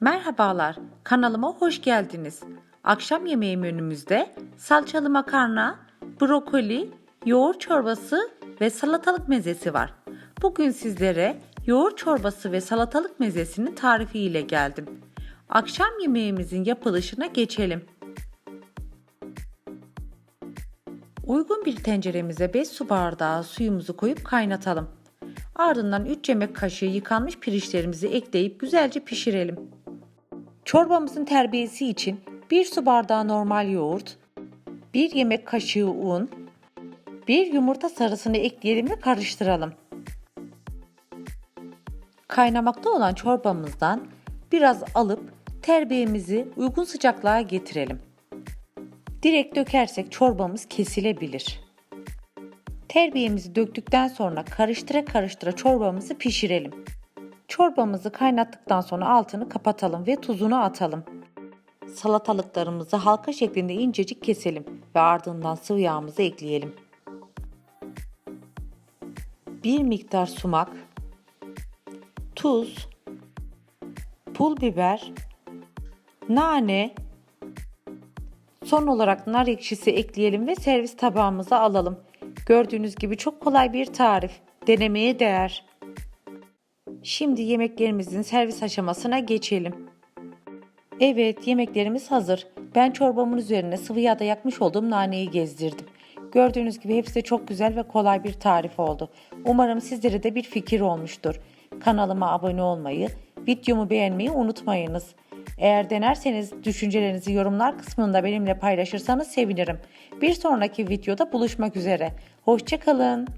Merhabalar, kanalıma hoş geldiniz. Akşam yemeği menümüzde salçalı makarna, brokoli, yoğurt çorbası ve salatalık mezesi var. Bugün sizlere yoğurt çorbası ve salatalık mezesinin tarifi ile geldim. Akşam yemeğimizin yapılışına geçelim. Uygun bir tenceremize 5 su bardağı suyumuzu koyup kaynatalım. Ardından 3 yemek kaşığı yıkanmış pirinçlerimizi ekleyip güzelce pişirelim. Çorbamızın terbiyesi için 1 su bardağı normal yoğurt, 1 yemek kaşığı un, 1 yumurta sarısını ekleyelim ve karıştıralım. Kaynamakta olan çorbamızdan biraz alıp terbiyemizi uygun sıcaklığa getirelim. Direkt dökersek çorbamız kesilebilir. Terbiyemizi döktükten sonra karıştıra karıştıra çorbamızı pişirelim. Çorbamızı kaynattıktan sonra altını kapatalım ve tuzunu atalım. Salatalıklarımızı halka şeklinde incecik keselim ve ardından sıvı yağımızı ekleyelim. Bir miktar sumak, tuz, pul biber, nane, son olarak nar ekşisi ekleyelim ve servis tabağımıza alalım. Gördüğünüz gibi çok kolay bir tarif. Denemeye değer. Şimdi yemeklerimizin servis aşamasına geçelim. Evet, yemeklerimiz hazır. Ben çorbamın üzerine sıvı yağda yakmış olduğum naneyi gezdirdim. Gördüğünüz gibi hepsi de çok güzel ve kolay bir tarif oldu. Umarım sizlere de bir fikir olmuştur. Kanalıma abone olmayı, videomu beğenmeyi unutmayınız. Eğer denerseniz düşüncelerinizi yorumlar kısmında benimle paylaşırsanız sevinirim. Bir sonraki videoda buluşmak üzere. Hoşçakalın.